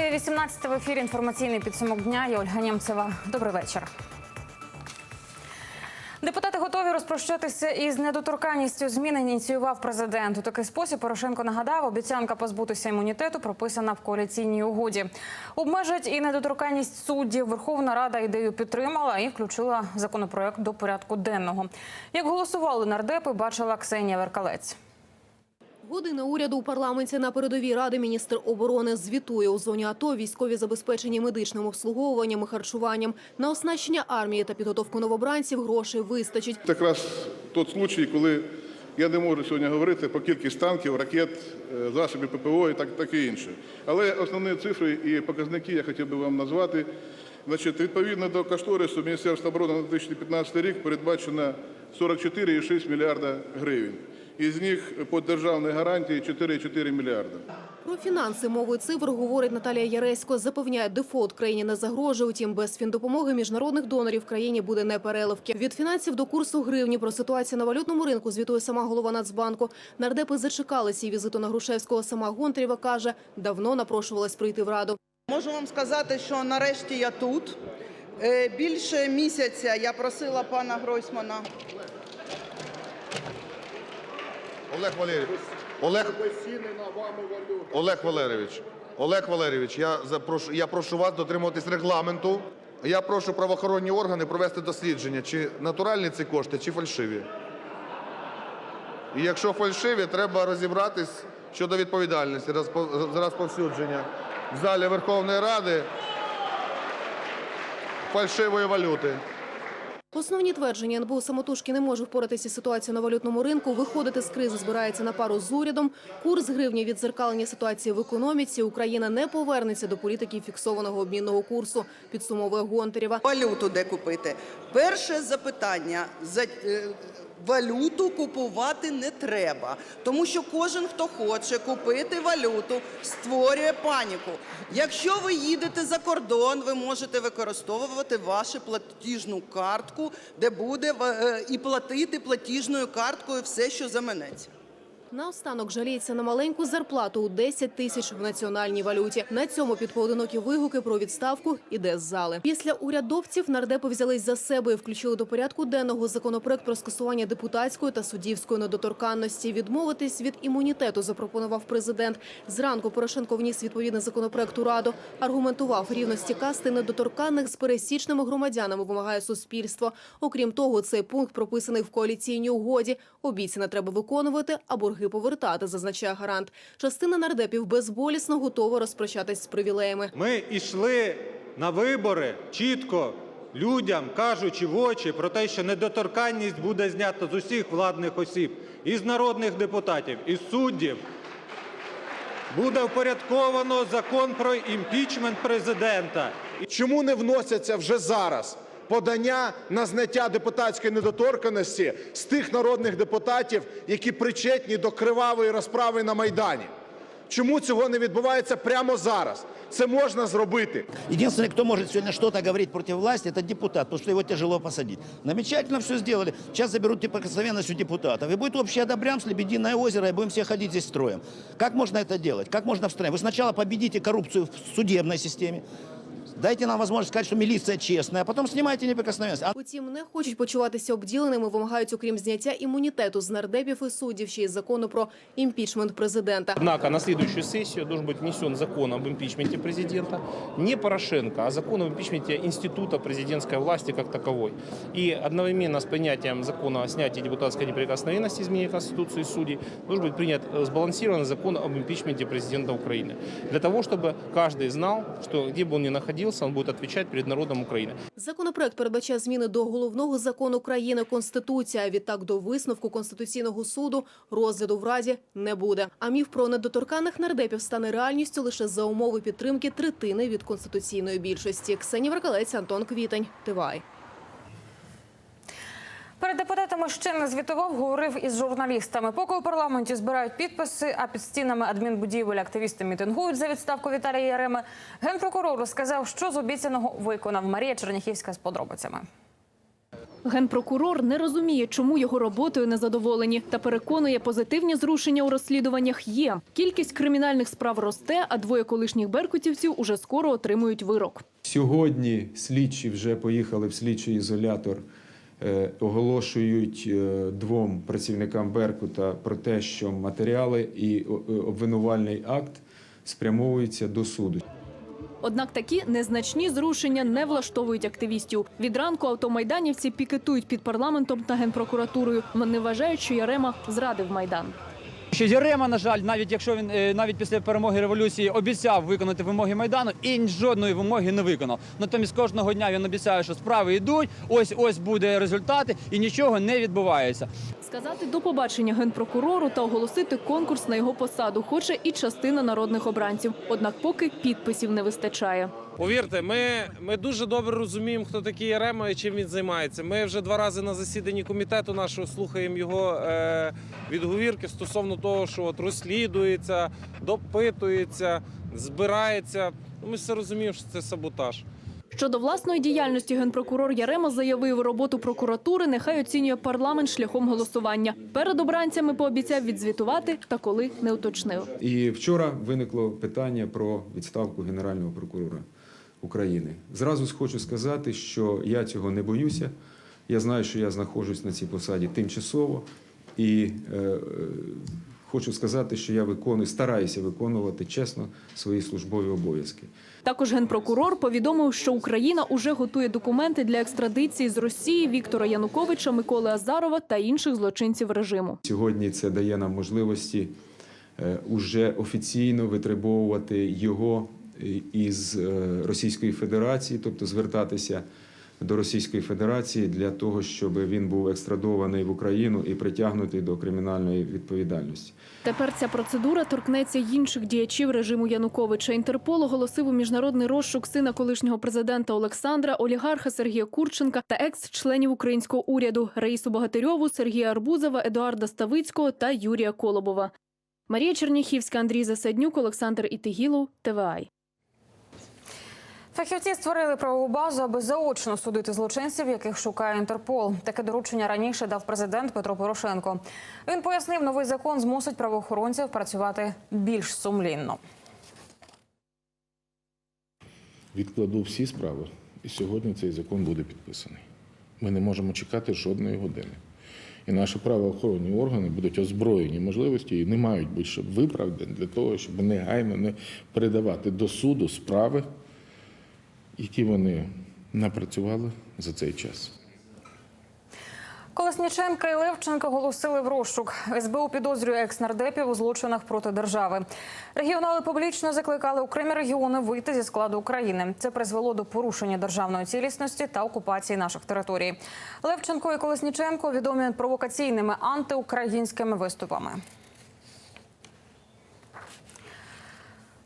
Триває 18 в ефірі інформаційний підсумок дня. Я Ольга Нємцева. Добрий вечір. Депутати готові розпрощатися із недоторканністю. Зміни ініціював президент. У такий спосіб Порошенко нагадав, обіцянка позбутися імунітету прописана в коаліційній угоді. Обмежить і недоторканність суддів. Верховна Рада ідею підтримала і включила законопроект до порядку денного. Як голосували нардепи, бачила Ксенія Веркалець. Година уряду у парламенті на передовій ради міністр оборони звітує у зоні АТО військові забезпечені медичним обслуговуванням і харчуванням. На оснащення армії та підготовку новобранців грошей вистачить. Це якраз случай, коли я не можу сьогодні говорити про кількість танків, ракет, е, засобів ППО і так, таке інше. Але основні цифри і показники я хотів би вам назвати. Значить, відповідно до кошторису Міністерства оборони на 2015 рік передбачено 44,6 мільярда гривень. Із них по державній гарантії 4,4 мільярда. Про фінанси мовою цифр говорить Наталія Яресько. Запевняє, дефолт країні не загрожує. Утім, без фіндопомоги міжнародних донорів в країні буде непереливки. Від фінансів до курсу гривні про ситуацію на валютному ринку звітує сама голова Нацбанку. Нардепи зачекалися і візиту на Грушевського. Сама Гонтарєва каже, давно напрошувалась прийти в раду. Можу вам сказати, що нарешті я тут. Е, Більше місяця я просила пана Гройсмана. Олег Валерійович. Олег... Олег Валерійович. Олег Валерійович, я запрошу, я прошу вас дотримуватись регламенту. Я прошу правоохоронні органи провести дослідження, чи натуральні ці кошти, чи фальшиві. І якщо фальшиві, треба розібратись щодо відповідальності за розповсюдження в залі Верховної Ради фальшивої валюти. Основні твердження НБУ самотужки не може впоратися з ситуацією на валютному ринку. Виходити з кризи збирається на пару з урядом. Курс гривні відзеркалення ситуації в економіці. Україна не повернеться до політики фіксованого обмінного курсу. Підсумовує Гонтарєва. Валюту де купити. Перше запитання. Валюту купувати не треба, тому що кожен, хто хоче купити валюту, створює паніку. Якщо ви їдете за кордон, ви можете використовувати вашу платіжну картку, де буде е, і платити платіжною карткою все, що заманеться. Наостанок жаліється на маленьку зарплату у 10 тисяч в національній валюті. На цьому під поодинокі вигуки про відставку іде з зали. Після урядовців нардепи взялись за себе і включили до порядку денного законопроект про скасування депутатської та суддівської недоторканності. Відмовитись від імунітету запропонував президент. Зранку Порошенко вніс відповідний законопроект у раду. Аргументував рівності касти недоторканних з пересічними громадянами. Вимагає суспільство. Окрім того, цей пункт прописаний в коаліційній угоді. Обіцяне треба виконувати, а борги повертати, зазначає гарант. Частина нардепів безболісно готова розпрощатись з привілеями. Ми йшли на вибори чітко людям, кажучи в очі про те, що недоторканність буде знята з усіх владних осіб, із народних депутатів, із суддів. Буде впорядковано закон про імпічмент президента. Чому не вносяться вже зараз подання на зняття депутатської недоторканності з тих народних депутатів, які причетні до кривавої розправи на Майдані? Чому цього не відбувається прямо зараз? Це можна зробити. Единственный, кто может сегодня что-то говорить против власти, это депутат, потому что его тяжело посадить. Замечательно все сделали. Сейчас заберут неприкосновенность у депутатов. И будет общее одобрямс, Лебединое озеро, и будем все ходить здесь строем. Как можно это делать? Как можно в стране? Вы сначала победите коррупцию в судебной системе, дайте нам возможность сказать, что милиция честная, а потом снимайте неприкосновенность. А Утім, не хочуть почуватися обділеними, вимагають, окрім зняття імунітету з нардепів і суддів, ще й закону про імпічмент президента. Однако на следующую сессию должен быть внесен закон об импичменте президента. Не Порошенко, а закон об импичменте института президентской власти как таковой. И одновременно с принятием закона о снятии депутатской неприкосновенности изменения Конституции судей должен быть принят э, сбалансированный закон об импичменте президента Украины. Для того, чтобы каждый знал, что где бы он ни находился, он будет отвечать перед народом України. Законопроект передбачає зміни до головного закону країни Конституція. Відтак до висновку Конституційного суду розгляду в Раді не буде. А міф про недоторканих нардепів стане реальністю лише за умови підтримки третини від конституційної більшості. Ксенія Веркалець, Антон Квітень. Тивай. Перед депутатами ще не звітував, говорив із журналістами. Поки у парламенті збирають підписи, а під стінами адмінбудівель активісти мітингують за відставку Віталія Яреми. Генпрокурор розказав, що з обіцяного виконав Марія Черняхівська з подробицями. Генпрокурор не розуміє, чому його роботою незадоволені, та переконує, позитивні зрушення у розслідуваннях є. Кількість кримінальних справ росте, а двоє колишніх беркутівців уже скоро отримують вирок. Сьогодні слідчі вже поїхали в слідчий ізолятор, оголошують е, двом працівникам Беркута про те, що матеріали і е, обвинувальний акт спрямовуються до суду. Однак такі незначні зрушення не влаштовують активістів. Від ранку автомайданівці пікетують під парламентом та генпрокуратурою. Вони вважають, що Ярема зрадив майдан. Що Ярема, на жаль, навіть якщо він е, навіть після перемоги революції обіцяв виконати вимоги майдану і жодної вимоги не виконав. Натомість кожного дня він обіцяє, що справи йдуть, ось ось буде результати, і нічого не відбувається. Сказати до побачення генпрокурору та оголосити конкурс на його посаду хоче і частина народних обранців. Однак поки підписів не вистачає. Повірте, ми, ми дуже добре розуміємо, хто такий Ярема і чим він займається. Ми вже два рази на засіданні комітету нашого слухаємо його е, відговірки стосовно того, що от розслідується, допитується, збирається. Ну, Ми все розуміємо, що це саботаж. Щодо власної діяльності генпрокурор Ярема заявив, роботу прокуратури нехай оцінює парламент шляхом голосування. Перед обранцями пообіцяв відзвітувати, та коли не уточнив. І вчора виникло питання про відставку Генерального прокурора України. Зразу хочу сказати, що я цього не боюся. Я знаю, що я знаходжусь на цій посаді тимчасово, і е, хочу сказати, що я виконую, стараюся виконувати чесно свої службові обов'язки. Також генпрокурор повідомив, що Україна уже готує документи для екстрадиції з Росії Віктора Януковича, Миколи Азарова та інших злочинців режиму. Сьогодні це дає нам можливості е, уже офіційно витребовувати його із е, Російської Федерації, тобто звертатися до Російської Федерації для того, щоб він був екстрадований в Україну і притягнутий до кримінальної відповідальності. Тепер ця процедура торкнеться інших діячів режиму Януковича. Інтерпол оголосив у міжнародний розшук сина колишнього президента Олександра, олігарха Сергія Курченка та екс-членів українського уряду Раїсу Богатирьову, Сергія Арбузова, Едуарда Ставицького та Юрія Колобова. Марія Черніхівська, Андрій Засаднюк, Олександр Ітигілов, ТВАЙ. Фахівці створили правову базу, аби заочно судити злочинців, яких шукає Інтерпол. Таке доручення раніше дав президент Петро Порошенко. Він пояснив, новий закон змусить правоохоронців працювати більш сумлінно. Відкладу всі справи, і сьогодні цей закон буде підписаний. Ми не можемо чекати жодної години. І наші правоохоронні органи будуть озброєні можливості і не мають бути щоб виправдані для того, щоб негайно не передавати до суду справи, які вони напрацювали за цей час. Колесніченка і Левченка оголосили в розшук. СБУ підозрює екс-нардепів у злочинах проти держави. Регіонали публічно закликали окремі регіони вийти зі складу України. Це призвело до порушення державної цілісності та окупації наших територій. Левченко і Колесніченко відомі провокаційними антиукраїнськими виступами.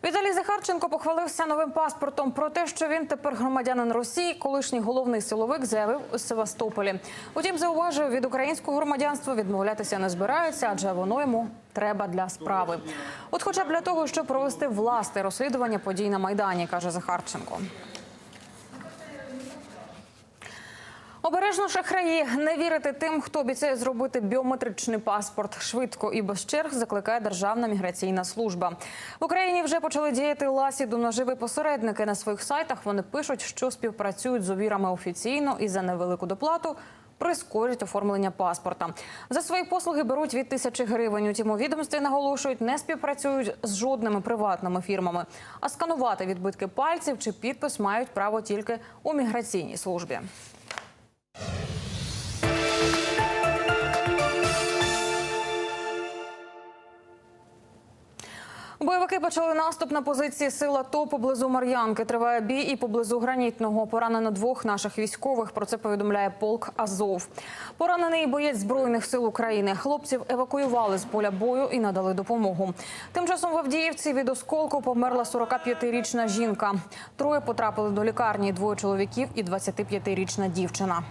Віталій Захарченко похвалився новим паспортом про те, що він тепер громадянин Росії. Колишній головний силовик заявив у Севастополі. Утім, зауважив, від українського громадянства відмовлятися не збираються, адже воно йому треба для справи. От, хоча б для того, щоб провести власне розслідування подій на майдані, каже Захарченко. Обережно шахраї не вірити тим, хто обіцяє зробити біометричний паспорт швидко і без черг. Закликає Державна міграційна служба. В Україні вже почали діяти ласі до наживи посередники на своїх сайтах. Вони пишуть, що співпрацюють з овірами офіційно і за невелику доплату. Прискорять оформлення паспорта. За свої послуги беруть від тисячі гривень. Утім, у відомстві наголошують, не співпрацюють з жодними приватними фірмами. А сканувати відбитки пальців чи підпис мають право тільки у міграційній службі. Бойовики почали наступ на позиції сил АТО поблизу Мар'янки. Триває бій і поблизу гранітного. Поранено двох наших військових. Про це повідомляє полк Азов. Поранений боєць збройних сил України. Хлопців евакуювали з поля бою і надали допомогу. Тим часом в Авдіївці від осколку померла 45-річна жінка. Троє потрапили до лікарні. Двоє чоловіків і 25-річна дівчина.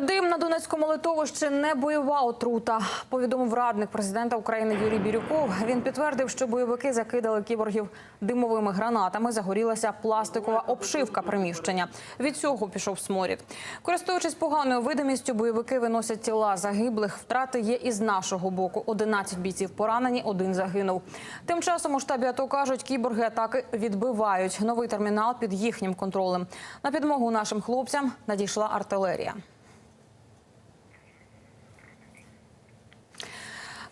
Дим на Донецькому литовищі не бойова отрута. Повідомив радник президента України Юрій Бірюков. Він підтвердив, що бойовики закидали кіборгів димовими гранатами. Загорілася пластикова обшивка приміщення. Від цього пішов сморід. Користуючись поганою видимістю, бойовики виносять тіла загиблих. Втрати є і з нашого боку. 11 бійців поранені, один загинув. Тим часом у штабі АТО кажуть, кіборги атаки відбивають. Новий термінал під їхнім контролем. На підмогу нашим хлопцям надійшла артилерія.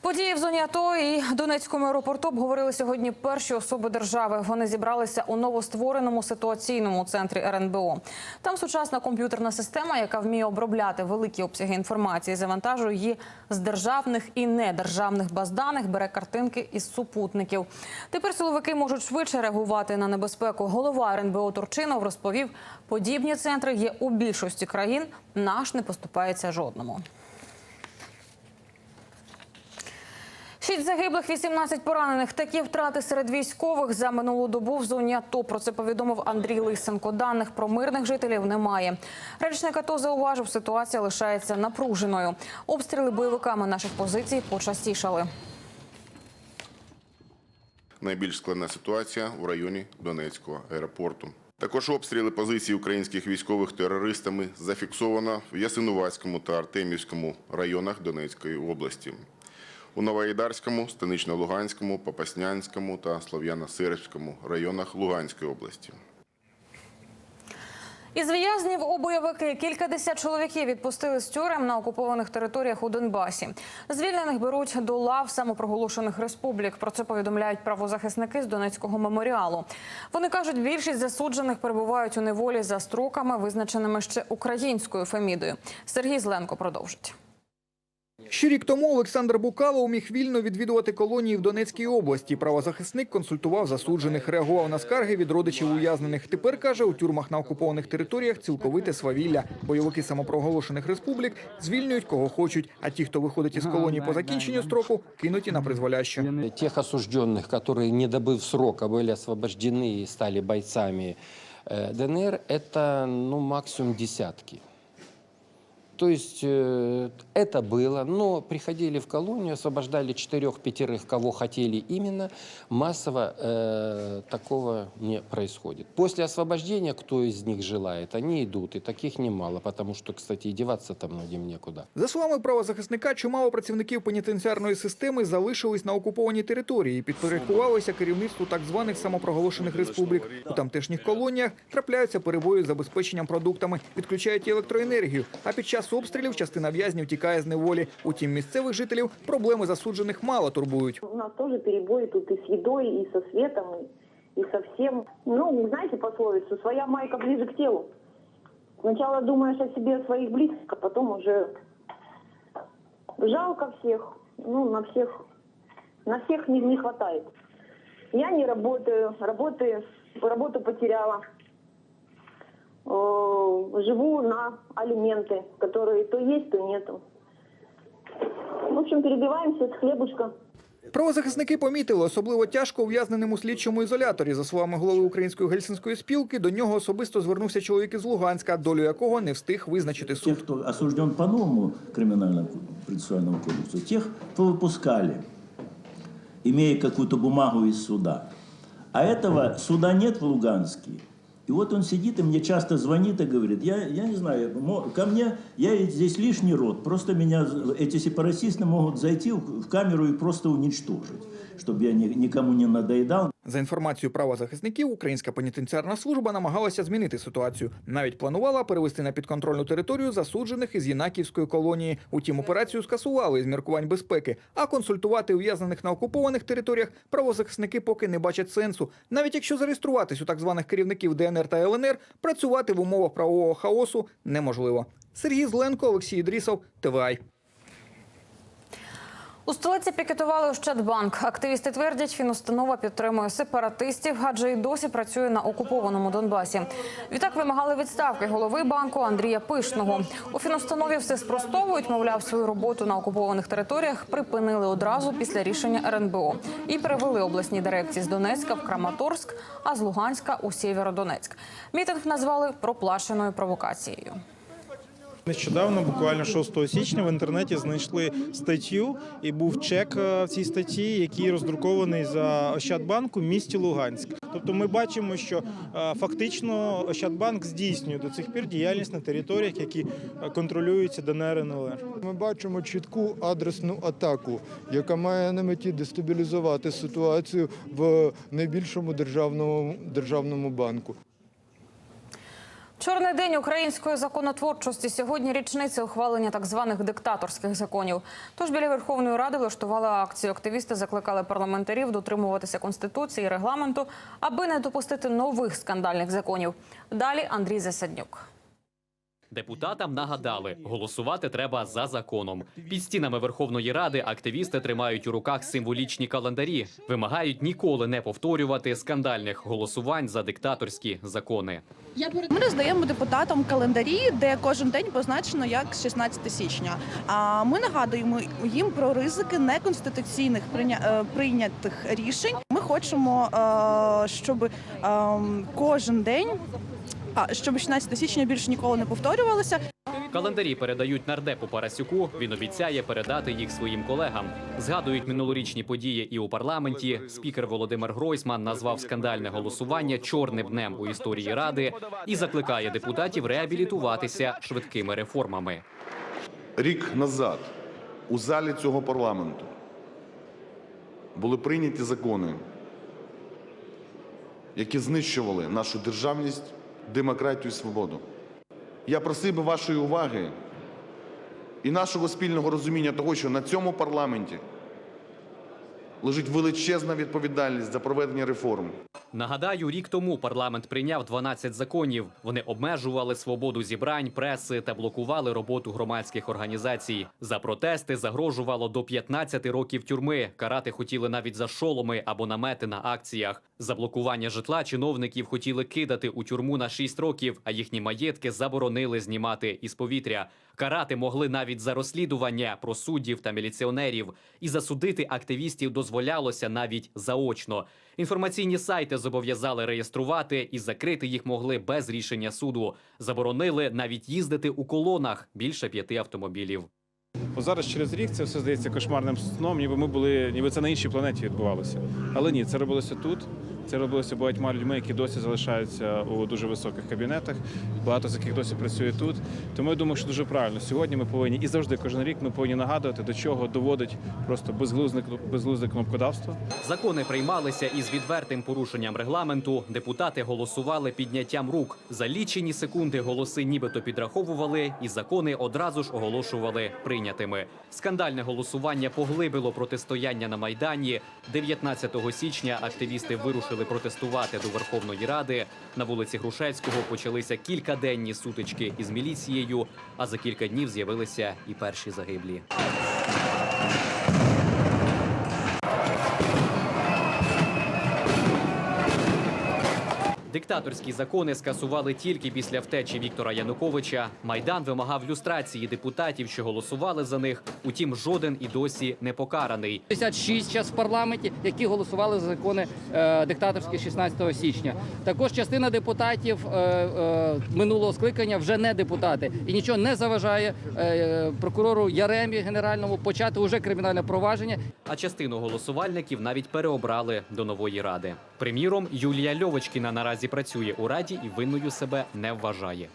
Події в зоні АТО і Донецькому аеропорту обговорили сьогодні перші особи держави. Вони зібралися у новоствореному ситуаційному центрі РНБО. Там сучасна комп'ютерна система, яка вміє обробляти великі обсяги інформації, завантажує її з державних і недержавних баз даних, бере картинки із супутників. Тепер силовики можуть швидше реагувати на небезпеку. Голова РНБО Турчинов розповів, подібні центри є у більшості країн. Наш не поступається жодному. Шість загиблих, 18 поранених. Такі втрати серед військових за минулу добу в зоні АТО. Про це повідомив Андрій Лисенко. Даних про мирних жителів немає. Речник АТО зауважив, ситуація лишається напруженою. Обстріли бойовиками наших позицій почастішали. Найбільш складна ситуація у районі Донецького аеропорту. Також обстріли позицій українських військових терористами зафіксовано в Ясинуватському та Артемівському районах Донецької області. У Новоайдарському, Станично-Луганському, Попаснянському та Слов'яно-Сирському районах Луганської області. Із в'язнів у бойовики кількадесят чоловіків відпустили з тюрем на окупованих територіях у Донбасі. Звільнених беруть до лав самопроголошених республік. Про це повідомляють правозахисники з Донецького меморіалу. Вони кажуть, більшість засуджених перебувають у неволі за строками, визначеними ще українською фемідою. Сергій Зленко продовжить. Ще рік тому Олександр Букало міг вільно відвідувати колонії в Донецькій області. Правозахисник консультував засуджених, реагував на скарги від родичів ув'язнених. Тепер каже, у тюрмах на окупованих територіях цілковите свавілля. Бойовики самопроголошених республік звільнюють кого хочуть. А ті, хто виходить із колонії по закінченню строку, кинуті на призволяще. Тех осужденных, которые, не добыв срока, были освобождены и стали бойцами э, ДНР, это ну, максимум десятки. То есть э, это было, но приходили в колонию, освобождали четырех-пятерых, кого хотели именно. Массово э, такого не происходит. После освобождения, кто из них желает, они идут, и таких немало, потому что, кстати, и деваться-то многим некуда. За словами правозахисника, чимало працівників пенітенціарної системи залишились на окупованій території і підпорядкувалися керівництву так званих самопроголошених республік. У тамтешніх колоніях трапляються перебої з забезпеченням продуктами, відключають і електроенергію. А під час обстрілів частина в'язнів тікає з неволі. Утім, місцевих жителів проблеми засуджених мало турбують. У нас тоже перебои тут и с едой, и со светом, и, и со всем. Ну, знаете пословицу, своя майка ближе к телу. Сначала думаешь о себе, о своих близких, а потом уже жалко всех. Ну, на всех, на всех не, не хватает. Я не работаю, работы, работу потеряла. Э, Живу на алименты, которые то есть, то нету. В общем, перебиваемся с хлебушка. Правозахисники помітили, особливо тяжко ув'язненим у слідчому ізоляторі. За словами голови української гельсінської спілки, до нього особисто звернувся чоловік із Луганська, долю якого не встиг визначити суд. Тех, кто осужден по новому криминальному процессуальному кодексу, тех повыпускали, имея какую-то бумагу из суда. А этого суда нет в Луганске. И вот он сидит и мне часто звонит и говорит, я, я не знаю, мо- ко мне, я здесь лишний род, просто меня эти сепаратисты могут зайти в в камеру и просто уничтожить, чтобы я ни- никому не надоедал, За інформацією правозахисників, українська пенітенціарна служба намагалася змінити ситуацію. Навіть планувала перевести на підконтрольну територію засуджених із Єнаківської колонії. Утім, операцію скасували із міркувань безпеки. А консультувати ув'язнених на окупованих територіях правозахисники поки не бачать сенсу. Навіть якщо зареєструватись у так званих керівників ДНР та ЛНР, працювати в умовах правового хаосу неможливо. Сергій Зленко, Олексій Ідрісов, ТВАЙ. У столиці пікетували Ощадбанк. Активісти твердять, фінустанова підтримує сепаратистів, адже й досі працює на окупованому Донбасі. Відтак вимагали відставки голови банку Андрія Пишного. У фінустанові все спростовують, мовляв, свою роботу на окупованих територіях припинили одразу після рішення РНБО і перевели обласні дирекції з Донецька в Краматорськ, а з Луганська у Сєвєродонецьк. Мітинг назвали проплаченою провокацією. Нещодавно, буквально 6 січня, в інтернеті знайшли статтю, і був чек е, в цій статті, який роздрукований за Ощадбанку в місті Луганськ. Тобто ми бачимо, що е, фактично Ощадбанк здійснює до цих пір діяльність на територіях, які е, контролюються ДНР НЛР. Ми бачимо чітку адресну атаку, яка має на меті дестабілізувати ситуацію в найбільшому державному державному банку. Чорний день української законотворчості сьогодні річниця ухвалення так званих диктаторських законів. Тож біля Верховної Ради влаштували акцію. Активісти закликали парламентарів дотримуватися конституції і регламенту, аби не допустити нових скандальних законів. Далі Андрій Засаднюк. Депутатам нагадали, голосувати треба за законом. Під стінами Верховної Ради активісти тримають у руках символічні календарі, вимагають ніколи не повторювати скандальних голосувань за диктаторські закони. Ми роздаємо депутатам календарі, де кожен день позначено як 16 січня. А ми нагадуємо їм про ризики неконституційних е, прийнятих рішень. Ми хочемо, е, щоб ем, кожен день, а щоб 16 січня більше ніколи не повторювалося. Календарі передають нардепу Парасюку. Він обіцяє передати їх своїм колегам. Згадують минулорічні події і у парламенті. Спікер Володимир Гройсман назвав скандальне голосування чорним днем у історії ради і закликає депутатів реабілітуватися швидкими реформами. Рік назад у залі цього парламенту були прийняті закони, які знищували нашу державність, демократію і свободу. Я просив би вашої уваги і нашого спільного розуміння того, що на цьому парламенті лежить величезна відповідальність за проведення реформ. Нагадаю, рік тому парламент прийняв 12 законів. Вони обмежували свободу зібрань, преси та блокували роботу громадських організацій. За протести загрожувало до 15 років тюрми. Карати хотіли навіть за шоломи або намети на акціях. За блокування житла чиновників хотіли кидати у тюрму на 6 років, а їхні маєтки заборонили знімати із повітря. Карати могли навіть за розслідування про суддів та міліціонерів, і засудити активістів дозволялося навіть заочно. Інформаційні сайти зобов'язали реєструвати і закрити їх могли без рішення суду. Заборонили навіть їздити у колонах більше п'яти автомобілів. Зараз через рік це все здається кошмарним сном, ніби ми були, ніби це на іншій планеті відбувалося. Але ні, це робилося тут. Це робилося багатьма людьми, які досі залишаються у дуже високих кабінетах. Багато з яких досі працює тут. Тому я думаю, що дуже правильно. Сьогодні ми повинні і завжди кожен рік ми повинні нагадувати, до чого доводить просто безглузне безглузде кнопкодавство. Закони приймалися із відвертим порушенням регламенту. Депутати голосували підняттям рук. За лічені секунди голоси нібито підраховували, і закони одразу ж оголошували прийнятими. Скандальне голосування поглибило протистояння на майдані. 19 січня активісти вирушили протестувати до Верховної Ради. На вулиці Грушевського почалися кількаденні сутички із міліцією. А за кілька днів з'явилися і перші загиблі. Диктаторські закони скасували тільки після втечі Віктора Януковича. Майдан вимагав люстрації депутатів, що голосували за них. Утім, жоден і досі не покараний. 56 час в парламенті, які голосували за закони е, диктаторські 16 січня. Також частина депутатів е, е, минулого скликання вже не депутати, і нічого не заважає е, прокурору Яремі генеральному почати уже кримінальне провадження. А частину голосувальників навіть переобрали до нової ради. Приміром, Юлія Льовочкіна наразі працює у раді і винною себе не вважає.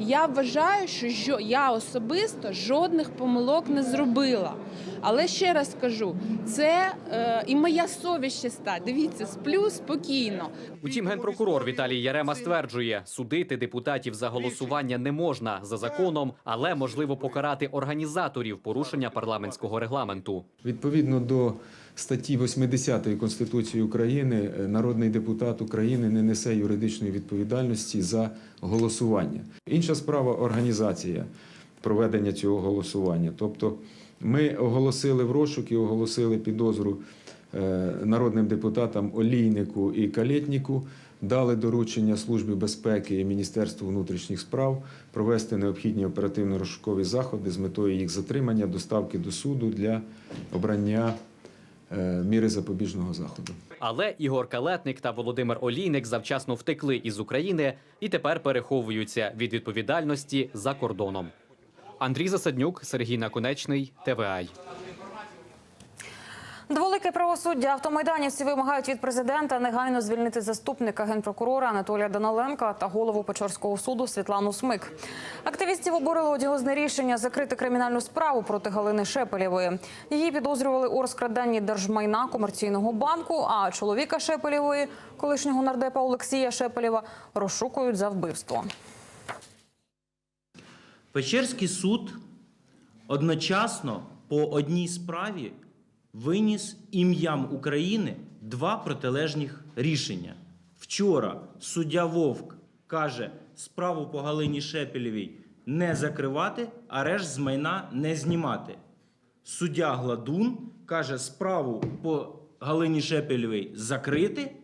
Я вважаю, що я особисто жодних помилок не зробила. Але ще раз скажу, це е, і моя совість чиста. Дивіться, сплю спокійно. Утім, генпрокурор Віталій Ярема стверджує, судити депутатів за голосування не можна за законом, але можливо покарати організаторів порушення парламентського регламенту. Відповідно до статті 80 Конституції України, е, народний депутат України не несе юридичної відповідальності за голосування. Інша справа організація проведення цього голосування. Тобто ми оголосили в розшук і оголосили підозру е, народним депутатам Олійнику і Калєтніку, дали доручення Службі безпеки і Міністерству внутрішніх справ провести необхідні оперативно-розшукові заходи з метою їх затримання, доставки до суду для обрання міри запобіжного заходу. Але Ігор Калетник та Володимир Олійник завчасно втекли із України і тепер переховуються від відповідальності за кордоном. Андрій Засаднюк, Сергій Наконечний, ТВАЙ. Дволике правосуддя автомайданівці вимагають від президента негайно звільнити заступника генпрокурора Анатолія Даниленка та голову Печорського суду Світлану Смик. Активістів обурило одіозне рішення закрити кримінальну справу проти Галини Шепелєвої. Її підозрювали у розкраданні держмайна комерційного банку. А чоловіка Шепелєвої, колишнього нардепа Олексія Шепелєва, розшукують за вбивство. Печерський суд одночасно по одній справі виніс ім'ям України два протилежних рішення. Вчора суддя Вовк каже, справу по Галині Шепелєвій не закривати, арешт з майна не знімати. Суддя Гладун каже, справу по Галині Шепелєвій закрити,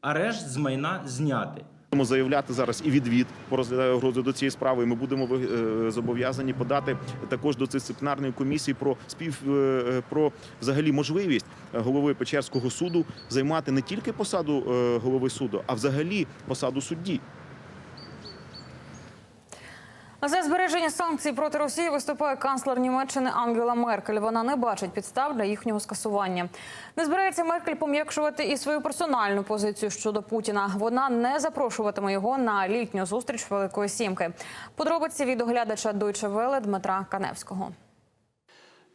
арешт з майна зняти. Будемо заявляти зараз і відвід по розглядаю до цієї справи. Ми будемо е, зобов'язані подати також до дисциплінарної комісії про спів е, про взагалі можливість голови Печерського суду займати не тільки посаду е, голови суду, а взагалі посаду судді. За збереження санкцій проти Росії виступає канцлер Німеччини Ангела Меркель. Вона не бачить підстав для їхнього скасування. Не збирається Меркель пом'якшувати і свою персональну позицію щодо Путіна. Вона не запрошуватиме його на літню зустріч Великої Сімки. Подробиці від оглядача Deutsche Welle Дмитра Каневського.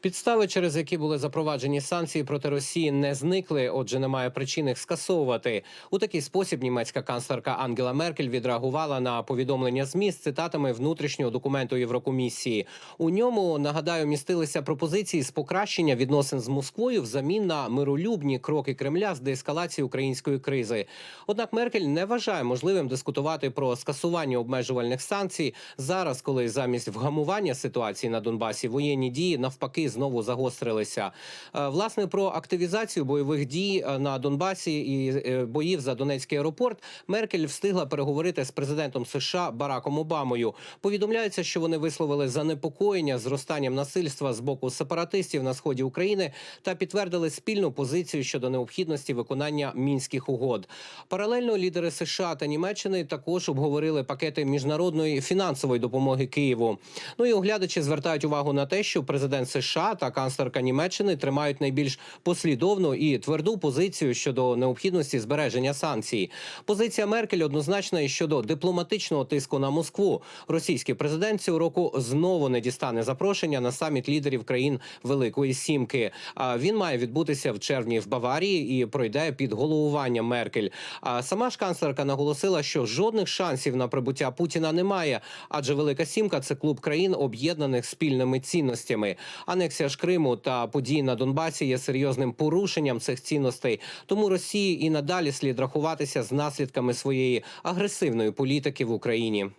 Підстави, через які були запроваджені санкції проти Росії, не зникли. Отже, немає причин їх скасовувати. У такий спосіб німецька канцлерка Ангела Меркель відреагувала на повідомлення ЗМІ з цитатами внутрішнього документу Єврокомісії. У ньому нагадаю містилися пропозиції з покращення відносин з Москвою взамін на миролюбні кроки Кремля з деескалації української кризи. Однак Меркель не вважає можливим дискутувати про скасування обмежувальних санкцій зараз, коли замість вгамування ситуації на Донбасі воєнні дії навпаки знову загострилися. Е, Власне про активізацію бойових дій е, на Донбасі і е, боїв за Донецький аеропорт Меркель встигла переговорити з президентом США Бараком Обамою. Повідомляється, що вони висловили занепокоєння зростанням насильства з боку сепаратистів на сході України та підтвердили спільну позицію щодо необхідності виконання мінських угод. Паралельно лідери США та Німеччини також обговорили пакети міжнародної фінансової допомоги Києву. Ну і оглядачі звертають увагу на те, що президент США та канцлерка Німеччини тримають найбільш послідовну і тверду позицію щодо необхідності збереження санкцій. Позиція Меркель однозначна і щодо дипломатичного тиску на Москву. Російський президент цього року знову не дістане запрошення на саміт лідерів країн Великої Сімки. А він має відбутися в червні в Баварії і пройде під головуванням Меркель. А сама ж канцлерка наголосила, що жодних шансів на прибуття Путіна немає, адже Велика Сімка це клуб країн, об'єднаних спільними цінностями. Анексія ж Криму та події на Донбасі є серйозним порушенням цих цінностей. Тому Росії і надалі слід рахуватися з наслідками своєї агресивної політики в Україні.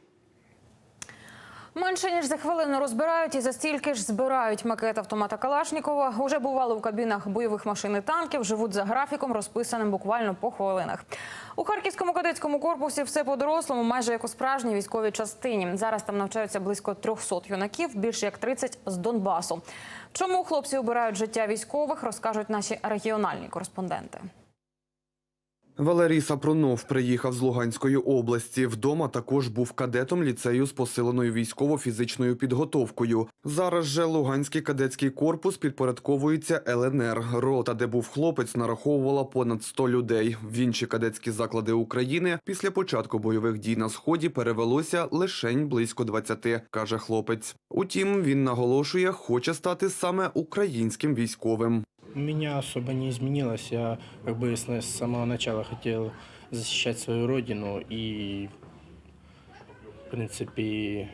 Менше ніж за хвилину розбирають і за стільки ж збирають макет автомата Калашнікова. Уже бували у кабінах бойових машин і танків. Живуть за графіком, розписаним буквально по хвилинах. У харківському кадетському корпусі все по-дорослому, майже як у справжній військовій частині. Зараз там навчаються близько 300 юнаків, більше як 30 з Донбасу. Чому хлопці обирають життя військових, розкажуть наші регіональні кореспонденти. Валерій Сапронов приїхав з Луганської області. Вдома також був кадетом ліцею з посиленою військово-фізичною підготовкою. Зараз же Луганський кадетський корпус підпорядковується ЛНР. Рота, де був хлопець, нараховувала понад 100 людей. В інші кадетські заклади України після початку бойових дій на сході перевелося лишень близько 20, каже хлопець. Утім, він наголошує, хоче стати саме українським військовим. У меня особо не изменилось. Я как бы с с самого начала хотел защищать свою родину и, в принципе,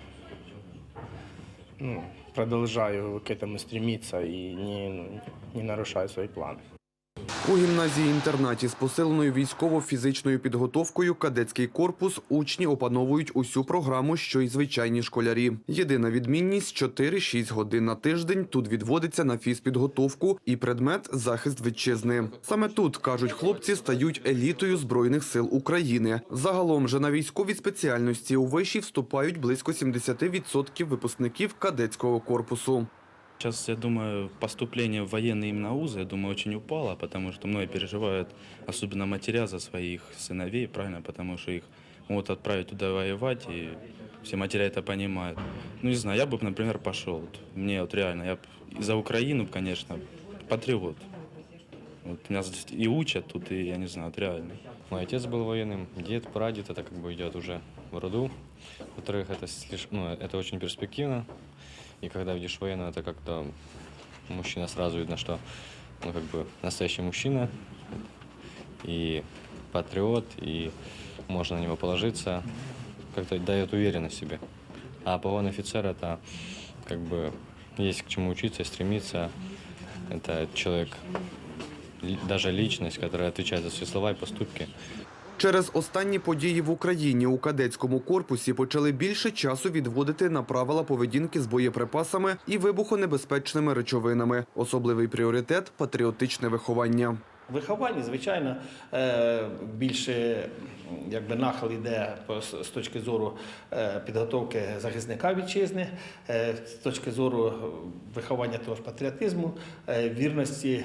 ну, продолжаю к этому стремиться и не, ну, не нарушаю свои планы. У гімназії-інтернаті з посиленою військово-фізичною підготовкою кадетський корпус учні опановують усю програму, що й звичайні школярі. Єдина відмінність 4-6 годин на тиждень тут відводиться на фізпідготовку і предмет захист вітчизни. Саме тут кажуть хлопці стають елітою збройних сил України. Загалом же на військові спеціальності у виші вступають близько 70% випускників кадетського корпусу. Сейчас, я думаю, поступление в военные именно вузы, я думаю, очень упало, потому что многие переживают, особенно матеря, за своих сыновей, правильно, потому что их могут отправить туда воевать, и все матеря это понимают. Ну, не знаю, я бы, например, пошел. Вот Мне вот реально, я за Украину, конечно, патриот. Вот меня и учат тут, и я не знаю, вот реально. Мой отец был военным, дед, прадед, это как бы идет уже в роду. Во-вторых, это, слишком, ну, это очень перспективно. И когда видишь военного, это как-то мужчина сразу видно, что он как бы настоящий мужчина и патриот, и можно на него положиться, как-то дает уверенность себе. А погон офицера это как бы есть к чему учиться, стремиться. Это человек, даже личность, которая отвечает за свои слова и поступки. Через останні події в Україні у кадетському корпусі почали більше часу відводити на правила поведінки з боєприпасами і вибухонебезпечними речовинами. Особливий пріоритет патріотичне виховання. Виховання, звичайно, е, більше якби нахил йде з точки зору е, підготовки захисника вітчизни, е, з точки зору виховання того ж патріотизму, вірності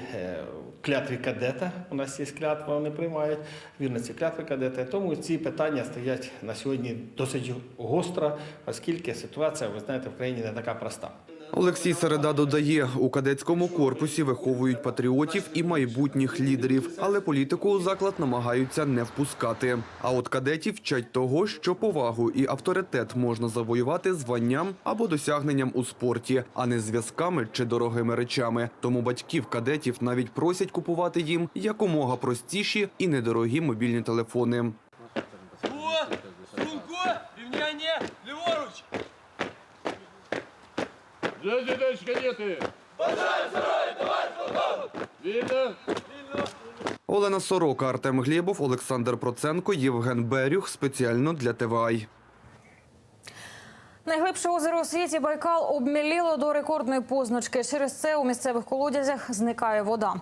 клятві кадета. У нас є клятва, вони приймають вірності клятви кадета. Тому ці питання стоять на сьогодні досить гостро, оскільки ситуація, ви знаєте, в країні не така проста. Олексій Середа додає, у кадетському корпусі виховують патріотів і майбутніх лідерів, але політику у заклад намагаються не впускати. А от кадетів вчать того, що повагу і авторитет можна завоювати званням або досягненням у спорті, а не зв'язками чи дорогими речами. Тому батьків кадетів навіть просять купувати їм якомога простіші і недорогі мобільні телефони. Олена Сорока, Артем Глєбов, Олександр Проценко, Євген Берюх. Спеціально для ТВАЙ. Найглибше озеро у світі Байкал обміліло до рекордної позначки. Через це у місцевих колодязях зникає вода.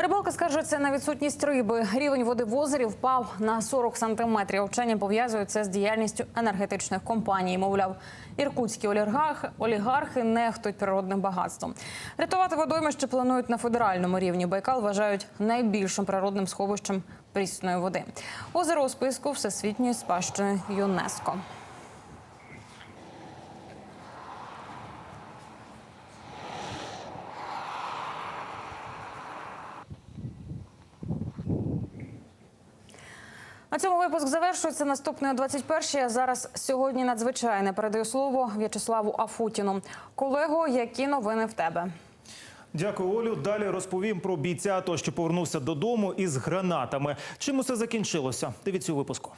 Рибалка скаржиться на відсутність риби. Рівень води в озері впав на 40 сантиметрів. Вчені пов'язують це з діяльністю енергетичних компаній. Мовляв, іркутські олігархи, олігархи нехтують природним багатством. Рятувати водоймище планують на федеральному рівні. Байкал вважають найбільшим природним сховищем прісної води. Озеро у списку всесвітньої спадщини ЮНЕСКО. На цьому випуск завершується. 21-й. А зараз сьогодні надзвичайне. Передаю слово В'ячеславу Афутіну. Колего, які новини в тебе? Дякую, Олю. Далі розповім про бійця, то що повернувся додому із гранатами. Чим усе закінчилося? Дивіться у випуску.